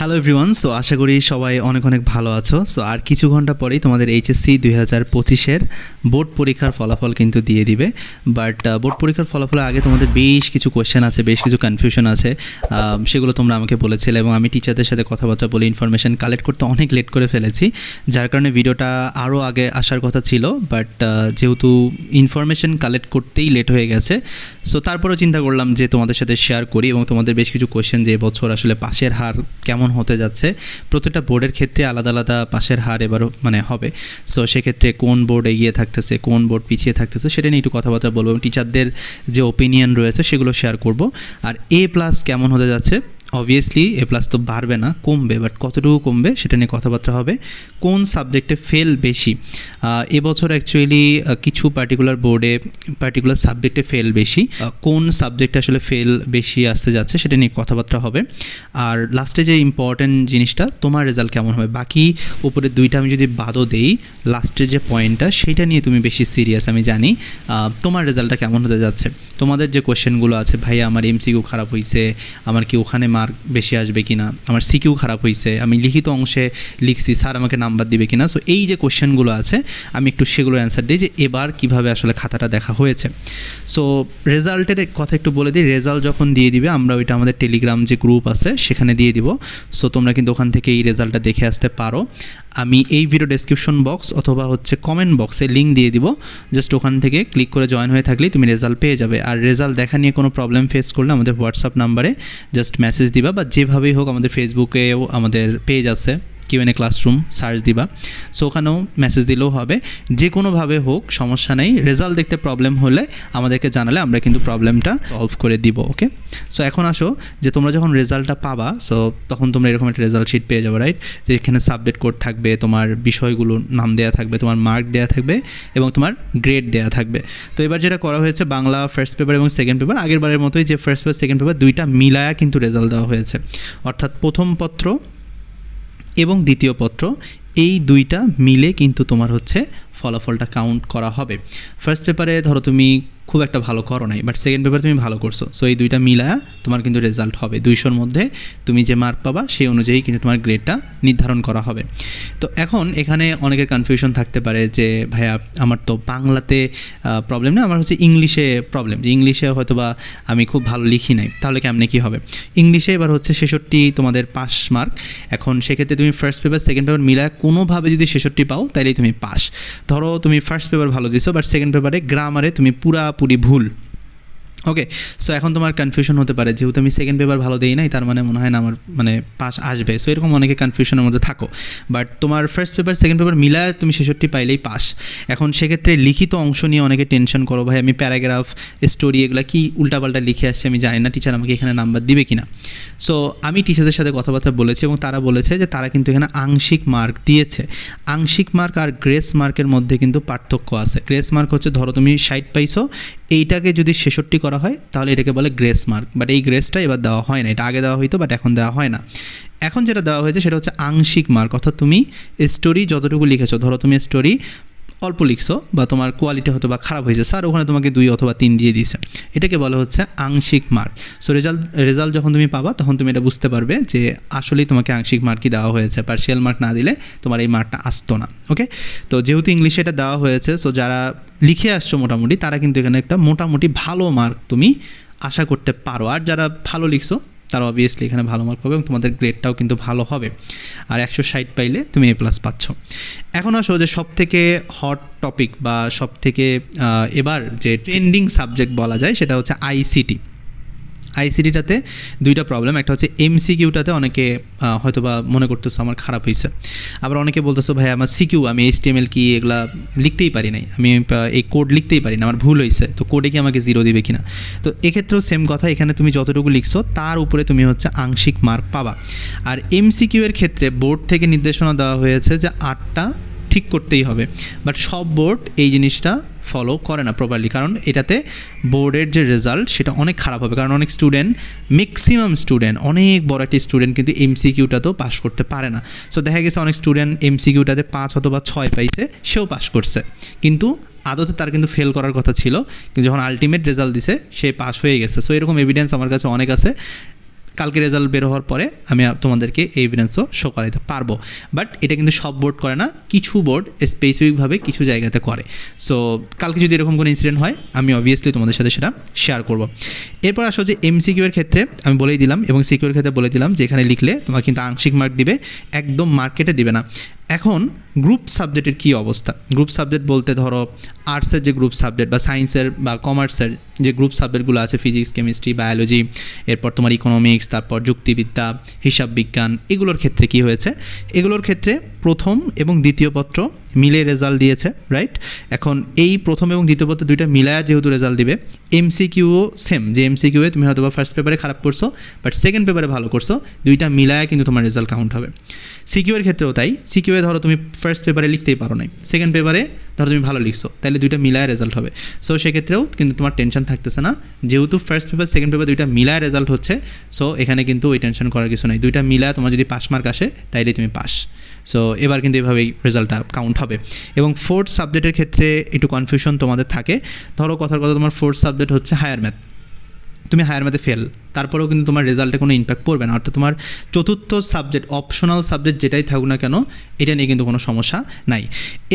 Hello everyone so আশা করি সবাই অনেক অনেক ভালো আছো। সো আর কিছু ঘণ্টা পরেই তোমাদের এইচএসসি দুই হাজার পঁচিশের বোর্ড পরীক্ষার ফলাফল কিন্তু দিয়ে দিবে। বাট বোর্ড পরীক্ষার ফলাফলের আগে তোমাদের বেশ কিছু কোয়েশ্চেন আছে, বেশ কিছু কনফিউশন আছে। সেগুলো তোমরা আমাকে বলেছিলে এবং আমি টিচারদের সাথে কথাবার্তা বলে ইনফরমেশন কালেক্ট করতে অনেক লেট করে ফেলেছি। যার কারণে ভিডিওটা আরও আগে আসার কথা ছিল। বাট যেহেতু ইনফরমেশন কালেক্ট করতেই লেট হয়ে গেছে সো তারপরেও চিন্তা করলাম যে তোমাদের সাথে শেয়ার করি এবং তোমাদের বেশ কিছু কোয়েশ্চেন যে বছর আসলে পাশের হার কেমন হতে যাচ্ছে। প্রতিটা বোর্ডের ক্ষেত্রে আলাদা আলাদা পাশের হার এবারও মানে হবে। সো সেক্ষেত্রে কোন বোর্ড এগিয়ে থাকতেছে, কোন বোর্ড পিছিয়ে থাকতেছে, সেটা নিয়ে একটু কথাবার্তা বলব টিচারদের যে ওপিনিয়ন রয়েছে, সেগুলো শেয়ার করব। আর এ প্লাস কেমন হতে যাচ্ছে? অবভিয়াসলি এ প্লাস তো বাড়বে না, কমবে বাট কতটুকু কমবে সেটা নিয়ে কথাবার্তা হবে। কোন সাবজেক্টে ফেল বেশি? এবছর অ্যাকচুয়ালি কিছু পার্টিকুলার বোর্ডে পার্টিকুলার সাবজেক্টে ফেল বেশি। কোন সাবজেক্টে আসলে ফেল বেশি আসতে যাচ্ছে সেটা নিয়ে কথাবার্তা হবে। আর লাস্টে যে ইম্পর্ট্যান্ট জিনিসটা, তোমার রেজাল্ট কেমন হবে? বাকি উপরে দুইটা আমি যদি বাদও দেই লাস্টের যে পয়েন্টটা সেটা নিয়ে তুমি বেশি সিরিয়াস আমি জানি। তোমার রেজাল্টটা কেমন হতে যাচ্ছে? তোমাদের যে কোয়েশ্চেনগুলো আছে ভাই আমার এমসিকিউ খারাপ হয়েছে আমার কি ওখানে মার্ক বেশি আসবে কিনা, আমার সিকিউ খারাপ হয়েছে আমি লিখিত অংশে লিখছি, স্যার আমাকে নাম্বার দিবে কিনা। সো এই যে কোয়েশ্চেনগুলো আছে, আমি একটু সেগুলোর অ্যান্সার দিই যে এবার কীভাবে আসলে খাতাটা দেখা হয়েছে। সো রেজাল্টের কথা একটু বলে দিই, রেজাল্ট যখন দিয়ে দিবে, আমরা ওইটা আমাদের টেলিগ্রাম যে গ্রুপ আছে, সেখানে দিয়ে দিব। সো তোমরা কিন্তু ওখান থেকে এই রেজাল্টটা দেখে আসতে পারো। আমি এই ভিডিও ডেসক্রিপশন বক্স অথবা হচ্ছে কমেন্ট বক্সে লিঙ্ক দিয়ে দিব। জাস্ট ওখান থেকে ক্লিক করে জয়েন হয়ে থাকলেই তুমি রেজাল্ট পেয়ে যাবে। আর রেজাল্ট দেখা নিয়ে কোনো প্রবলেম ফেস করলে আমাদের হোয়াটসঅ্যাপ নাম্বারে জাস্ট মেসেজ দিবা বা যেভাবেই হোক আমাদের ফেসবুকেও আমাদের পেজ আছে। কিউএনএ ক্লাসরুম সার্চ দিবা। সো ওখানেও মেসেজ দিলেও হবে। যে কোনোভাবে হোক, সমস্যা নেই। রেজাল্ট দেখতে প্রবলেম হলে আমাদেরকে জানালে আমরা কিন্তু প্রবলেমটা সলভ করে দিব ওকে সো এখন আসো যে তোমরা যখন রেজাল্টটা পাবা সো তখন তোমরা এরকম একটা রেজাল্ট শিট পেয়ে যাব রাইট যে এখানে সাবজেক্ট কোড থাকবে, তোমার বিষয়গুলো নাম দেওয়া থাকবে, তোমার মার্ক দেওয়া থাকবে এবং তোমার গ্রেড দেওয়া থাকবে। তো এবার যেটা করা হয়েছে, বাংলা ফার্স্ট পেপার এবং সেকেন্ড পেপার আগের বারের মতোই যে ফার্স্ট পেপার সেকেন্ড পেপার দুইটা মিলায়া কিন্তু রেজাল্ট দেওয়া হয়েছে। অর্থাৎ প্রথম পত্র এবং দ্বিতীয় পত্র এই দুইটা মিলে কিন্তু তোমার হচ্ছে ফলাফলটা কাউন্ট করা হবে। ফার্স্ট পেপারে ধরো তুমি খুব একটা ভালো করো নাই বাট সেকেন্ড পেপারে তুমি ভালো করছ। সো এই দুইটা মিলা তোমার কিন্তু রেজাল্ট হবে। দুইশোর মধ্যে তুমি যে মার্ক পাবা, সেই অনুযায়ী কিন্তু তোমার গ্রেডটা নির্ধারণ করা হবে। তো এখন এখানে অনেকের কনফিউশন থাকতে পারে যে, ভাইয়া, আমার তো বাংলাতে প্রবলেম না, আমার হচ্ছে ইংলিশে প্রবলেম যে ইংলিশে হয়তো বা আমি খুব ভালো লিখি নাই। তাহলে কেমনে কী হবে? ইংলিশে এবার হচ্ছে ছেষট্টি তোমাদের পাস মার্ক এখন সেক্ষেত্রে তুমি ফার্স্ট পেপার সেকেন্ড পেপার মিলায় কোনোভাবে যদি ছেষট্টি পাও তাহলেই তুমি পাস ধরো তুমি ফার্স্ট পেপার ভালো দিছো বাট সেকেন্ড পেপারে গ্রামারে তুমি পুরাপুরি ভুল। ওকে সো এখন তোমার কনফিউশন হতে পারে। যেহেতু আমি সেকেন্ড পেপার ভালো দিই নাই, তার মানে মনে হয় না আমার মানে পাস আসবে। সো এরকম অনেকে কনফিউশনের মধ্যে থাকো। বাট তোমার ফার্স্ট পেপার সেকেন্ড পেপার মিলায় তুমি ছেষট্টি পাইলেই পাস এখন সেক্ষেত্রে লিখিত অংশ নিয়ে অনেকে টেনশন করো, ভাই, আমি প্যারাগ্রাফ স্টোরি এগুলো কি উল্টাপাল্টা লিখে আসছি আমি জানি না। টিচার আমাকে এখানে নাম্বার দিবে কিনা? সো আমি টিচারদের সাথে কথাবার্তা বলেছি এবং তারা বলেছে যে তারা কিন্তু এখানে আংশিক মার্ক দিয়েছে। আংশিক মার্ক আর গ্রেস মার্কের মধ্যে কিন্তু পার্থক্য আছে। গ্রেস মার্ক হচ্ছে, ধরো তুমি ষাট পাইছো এইটাকে যদি ছেষট্টি করা হয়, তাহলে এটাকে বলে গ্রেস মার্ক বাট এই গ্রেসটা এবার দেওয়া হয় না। এটা আগে দেওয়া হইতো বাট এখন দেওয়া হয় না। এখন যেটা দেওয়া হয়েছে, সেটা হচ্ছে আংশিক মার্ক অর্থাৎ তুমি স্টোরি যতটুকু লিখেছো, ধরো তুমি স্টোরি অল্প লিখছো বা তোমার কোয়ালিটি হয়তো বা খারাপ হয়েছে। স্যার ওখানে তোমাকে দুই অথবা তিন দিয়ে দিয়েছে। এটাকে বলা হচ্ছে আংশিক মার্ক সো রেজাল্ট রেজাল্ট যখন তুমি পাবা, তখন তুমি এটা বুঝতে পারবে যে আসলেই তোমাকে আংশিক মার্কই দেওয়া হয়েছে। পার্সিয়াল মার্ক না দিলে তোমার এই মার্কটা আসতো না। ওকে তো যেহেতু ইংলিশে এটা দেওয়া হয়েছে সো যারা লিখে আসছো মোটামুটি, তারা কিন্তু এখানে একটা মোটামুটি ভালো মার্ক তুমি আশা করতে পারো। আর যারা ভালো লিখছো তারা অবভিয়াসলি এখানে ভালো মার্ক পাবে এবং তোমাদের গ্রেডটাও কিন্তু ভালো হবে। আর একশো ষাট পাইলে তুমি এ প্লাস পাচ্ছ। এখন আসো যে সব থেকে হট টপিক বা সব থেকে এবার যে ট্রেন্ডিং সাবজেক্ট বলা যায় সেটা হচ্ছে আইসিটি আইসিডিটাতে দুইটা প্রবলেম একটা হচ্ছে এমসিকিউটাতে অনেকে হয়তো বা মনে করতেছো আমার খারাপ হয়েছে আবার অনেকে বলতেছো, ভাই, আমার সিকিউ আমি এইচটিএমএল কি এগুলা লিখতেই পারি নাই। আমি এই কোড লিখতেই পারি না, আমার ভুল হয়েছে তো কোডে কি আমাকে জিরো দিবে কিনা? তো এক্ষেত্রেও সেম কথা, এখানে তুমি যতটুকু লিখছো, তার উপরে তুমি হচ্ছে আংশিক মার্ক পাবা। আর এমসিকিউ এর ক্ষেত্রে বোর্ড থেকে নির্দেশনা দেওয়া হয়েছে যে আটটা ঠিক করতেই হবে। বাট সব বোর্ড এই জিনিসটা ফলো করে না প্রপারলি কারণ এটাতে বোর্ডের যে রেজাল্ট সেটা অনেক খারাপ হবে। কারণ অনেক স্টুডেন্ট ম্যাক্সিমাম স্টুডেন্ট অনেক বড় একটি স্টুডেন্ট কিন্তু এমসিকিউটাতেও পাস করতে পারে না। সো দেখা গেছে অনেক স্টুডেন্ট এমসিকিউটাতে পাঁচ অথবা ছয় পাইছে, সেও পাস করছে। কিন্তু আদতে তার কিন্তু ফেল করার কথা ছিল, কিন্তু যখন আলটিমেট রেজাল্ট দিছে, সে পাস হয়ে গেছে। সো এরকম এভিডেন্স আমার কাছে অনেক আছে। কালকে রেজাল্ট বের হওয়ার পরে আমি তোমাদেরকে এই এভিডেন্সও শো করাইতে পারব। বাট এটা কিন্তু সব বোর্ড করে না, কিছু বোর্ড স্পেসিফিকভাবে কিছু জায়গাতে করে। সো কালকে যদি এরকম কোনো ইনসিডেন্ট হয়, আমি অবভিয়াসলি তোমাদের সাথে সেটা শেয়ার করব। এরপর আসো যে এমসিকিউ এর ক্ষেত্রে আমি বলেই দিলাম এবং সিকিউর ক্ষেত্রে বলে দিলাম যে এখানে লিখলে তোমার কিন্তু আংশিক মার্ক দিবে, একদম মার্কেটে দিবে না। এখন গ্রুপ সাবজেক্টের কি অবস্থা? গ্রুপ সাবজেক্ট বলতে ধরো আর্টসের যে গ্রুপ সাবজেক্ট বা সায়েন্সের বা কমার্সের যে গ্রুপ সাবজেক্টগুলো আছে ফিজিক্স কেমিস্ট্রি বায়োলজি এরপর তোমার ইকোনমিক্স তারপর যুক্তিবিদ্যা হিসাব বিজ্ঞান এগুলোর ক্ষেত্রে কি হয়েছে? এগুলোর ক্ষেত্রে প্রথম এবং দ্বিতীয় পত্র মিলে রেজাল্ট দিয়েছে রাইট এখন এই প্রথম এবং দ্বিতীয় পত্র দুইটা মিলায়া যেহেতু রেজাল্ট দিবে এমসিকিউও সেম যে এমসিকিউ এ তুমি হয়তো বা ফার্স্ট পেপারে খারাপ করছ বাট সেকেন্ড পেপারে ভালো করছ, দুইটা মিলায়া কিন্তু তোমার রেজাল্ট কাউন্ট হবে। সিকিউ এর ক্ষেত্রেও তাই সিকিউ এ ধরো তুমি ফার্স্ট পেপারে লিখতেই পারো নাই সেকেন্ড পেপারে ধরো তুমি ভালো লিখছো, তাহলে দুইটা মিলায় রেজাল্ট হবে। সো সেক্ষেত্রেও কিন্তু তোমার টেনশন থাকতেছে না, যেহেতু ফার্স্ট পেপার সেকেন্ড পেপার দুইটা মিলায় রেজাল্ট হচ্ছে সো এখানে কিন্তু ওই টেনশন করার কিছু নাই, দুইটা মিলায় তোমার যদি পাস মার্ক আসে, তাইলে তুমি পাস সো এবার কিন্তু এভাবেই রেজাল্টটা কাউন্ট হবে। এবং ফোর্থ সাবজেক্টের ক্ষেত্রে একটু কনফিউশন তোমাদের থাকে। ধরো কথার কথা, তোমার ফোর্থ সাবজেক্ট হচ্ছে হায়ার ম্যাথ তুমি হায়ার ম্যাথে ফেল তারপরেও কিন্তু তোমার রেজাল্টে কোনো ইম্প্যাক্ট পড়বে না। অর্থাৎ তোমার চতুর্থ সাবজেক্ট অপশনাল সাবজেক্ট যেটাই থাকুক না কেন, এটা নিয়ে কিন্তু কোনো সমস্যা নাই।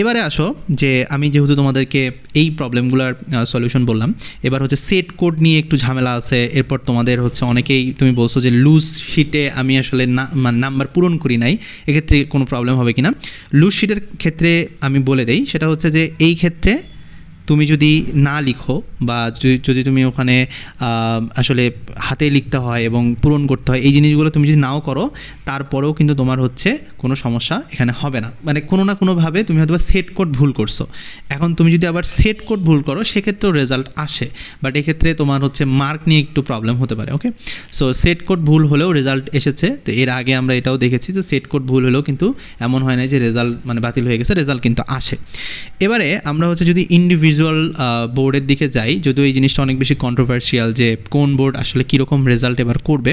এবারে আসো যে আমি যেহেতু তোমাদেরকে এই প্রবলেমগুলোর সলিউশন বললাম, এবার হচ্ছে সেট কোড নিয়ে একটু ঝামেলা আছে। এরপর তোমাদের হচ্ছে অনেকেই তুমি বলছো যে লুজ শিটে আমি আসলে না নাম্বার পূরণ করি নাই, এক্ষেত্রে কোনো প্রবলেম হবে কি না লুজ শিটের ক্ষেত্রে আমি বলে দেই, সেটা হচ্ছে যে এই ক্ষেত্রে তুমি যদি না লিখো বা যদি- তুমি ওখানে আসলে হাতে লিখতে হয় এবং পূরণ করতে হয়, এই জিনিসগুলো তুমি যদি নাও করো, তারপরেও কিন্তু তোমার হচ্ছে কোনো সমস্যা এখানে হবে না। মানে কোনো না কোনোভাবে তুমি হয়তো সেট কোড ভুল করছ। এখন তুমি যদি আবার সেট কোড ভুল করো, সেক্ষেত্রেও রেজাল্ট আসে। বাট এক্ষেত্রে তোমার হচ্ছে মার্ক নিয়ে একটু প্রবলেম হতে পারে ওকে সো সেট কোড ভুল হলেও রেজাল্ট এসেছে। তো এর আগে আমরা এটাও দেখেছি যে সেট কোড ভুল হলেও কিন্তু এমন হয় না যে রেজাল্ট মানে বাতিল হয়ে গেছে রেজাল্ট কিন্তু আসে। এবারে আমরা হচ্ছে যদি ইন্ডিভিজুয়াল বোর্ডের দিকে যাই, যদিও এই জিনিসটা অনেক বেশি কন্ট্রোভার্সিয়াল যে কোন বোর্ড আসলে কীরকম রেজাল্ট এবার করবে।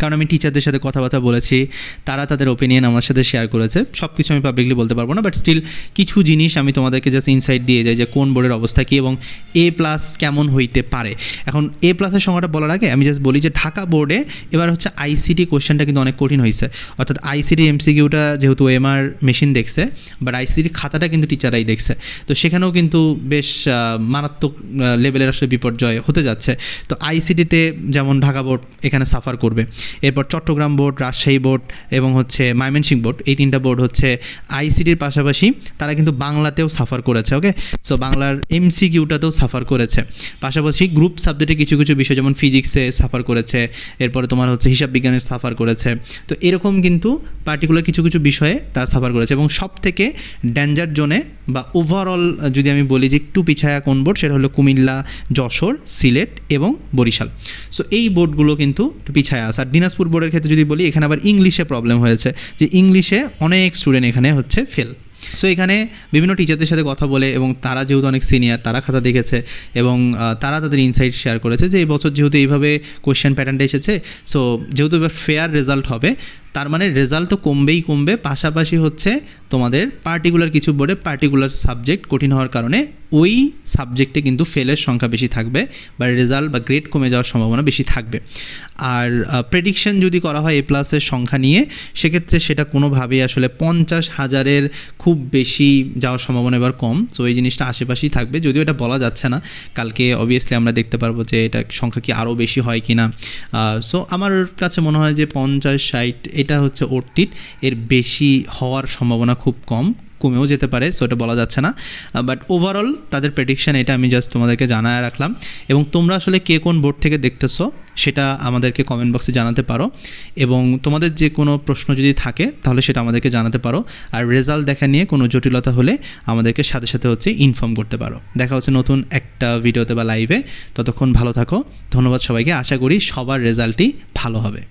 কারণ আমি টিচারদের সাথে কথাবার্তা বলেছি, তারা তাদের ওপিনিয়ন আমার সাথে শেয়ার করেছে সব কিছু আমি পাবলিকলি বলতে পারব না বাট স্টিল কিছু জিনিস আমি তোমাদেরকে জাস্ট ইনসাইট দিয়ে যাই যে কোন বোর্ডের অবস্থা কী এবং এ প্লাস কেমন হইতে পারে। এখন এ প্লাসের সংখ্যাটা বলার আগে আমি জাস্ট বলি যে ঢাকা বোর্ডে এবার হচ্ছে আইসিটি কোশ্চেনটা কিন্তু অনেক কঠিন হয়েছে অর্থাৎ আইসিটি এমসিকিউটা যেহেতু এমআর মেশিন দেখছে বাট আইসিটির খাতাটা কিন্তু টিচাররাই দেখছে। তো সেখানেও কিন্তু বেশ মারাত্মক লেভেলের আসলে বিপর্যয় হতে যাচ্ছে। তো আইসিটিতে যেমন ঢাকা বোর্ড এখানে সাফার করবে। এরপর চট্টগ্রাম বোর্ড, রাজশাহী বোর্ড এবং হচ্ছে ময়মনসিংহ বোর্ড, এই তিনটা বোর্ড হচ্ছে আইসিটির পাশাপাশি তারা কিন্তু বাংলাতেও সাফার করেছে ওকে সো বাংলার এমসিকিউটাতেও সাফার করেছে। পাশাপাশি গ্রুপ সাবজেক্টে কিছু কিছু বিষয় যেমন ফিজিক্সে সাফার করেছে, এরপরে তোমার হচ্ছে হিসাব বিজ্ঞানে সাফার করেছে। তো এরকম কিন্তু পার্টিকুলার কিছু কিছু বিষয়ে তারা সাফার করেছে এবং সব থেকে ডেঞ্জার জোনে বা ওভারঅল যদি আমি বলি যে একটু পিছায়া কোন বোর্ড সেটা হলো কুমিল্লা, যশোর, সিলেট এবং বরিশাল। সো এই বোর্ডগুলো কিন্তু একটু পিছায়া আছে। আর দিনাজপুর বোর্ডের ক্ষেত্রে যদি বলি, এখানে আবার ইংলিশে প্রবলেম হয়েছে, যে ইংলিশে অনেক স্টুডেন্ট এখানে হচ্ছে ফেল সো এখানে বিভিন্ন টিচারদের সাথে কথা বলে এবং তারা যেহেতু অনেক সিনিয়র তারা খাতা দেখেছে এবং তারা তাদের ইনসাইট শেয়ার করেছে যে এই বছর যেহেতু এইভাবে কোয়েশ্চেন প্যাটার্নটা এসেছে সো যেহেতু এবার ফেয়ার রেজাল্ট হবে তার মানে রেজাল্ট তো কমবেই কমবে, পাশাপাশি হচ্ছে তোমাদের পার্টিকুলার কিছু বোর্ডে পার্টিকুলার সাবজেক্ট কঠিন হওয়ার কারণে ওই সাবজেক্টে কিন্তু ফেলের সংখ্যা বেশি থাকবে বা রেজাল্ট বা গ্রেড কমে যাওয়ার সম্ভাবনা বেশি থাকবে। আর প্রেডিকশন যদি করা হয় এ প্লাসের সংখ্যা নিয়ে, সেক্ষেত্রে সেটা কোনোভাবেই আসলে পঞ্চাশ হাজারের খুব বেশি যাওয়ার সম্ভাবনা এবার কম। সো এই জিনিসটা আশেপাশেই থাকবে, যদিও এটা বলা যাচ্ছে না। কালকে অবভিয়াসলি আমরা দেখতে পারব যে এটা সংখ্যা কি আরও বেশি হয় কি না সো আমার কাছে মনে হয় যে পঞ্চাশ, ষাট এটা হচ্ছে অর্থিত এর বেশি হওয়ার সম্ভাবনা খুব কম, কমেও যেতে পারে সো এটা বলা যাচ্ছে না। বাট ওভারঅল তাদের প্রেডিকশন এটা আমি জাস্ট তোমাদেরকে জানায় রাখলাম। এবং তোমরা আসলে কে কোন বোর্ড থেকে দেখতেছো সেটা আমাদেরকে কমেন্ট বক্সে জানাতে পারো। এবং তোমাদের যে কোনো প্রশ্ন যদি থাকে তাহলে সেটা আমাদেরকে জানাতে পারো। আর রেজাল্ট দেখা নিয়ে কোনো জটিলতা হলে আমাদেরকে সাথে সাথে হচ্ছে ইনফর্ম করতে পারো। দেখা হচ্ছে নতুন একটা ভিডিওতে বা লাইভে ততক্ষণ ভালো থাকো। ধন্যবাদ সবাইকে। আশা করি সবার রেজাল্টই ভালো হবে।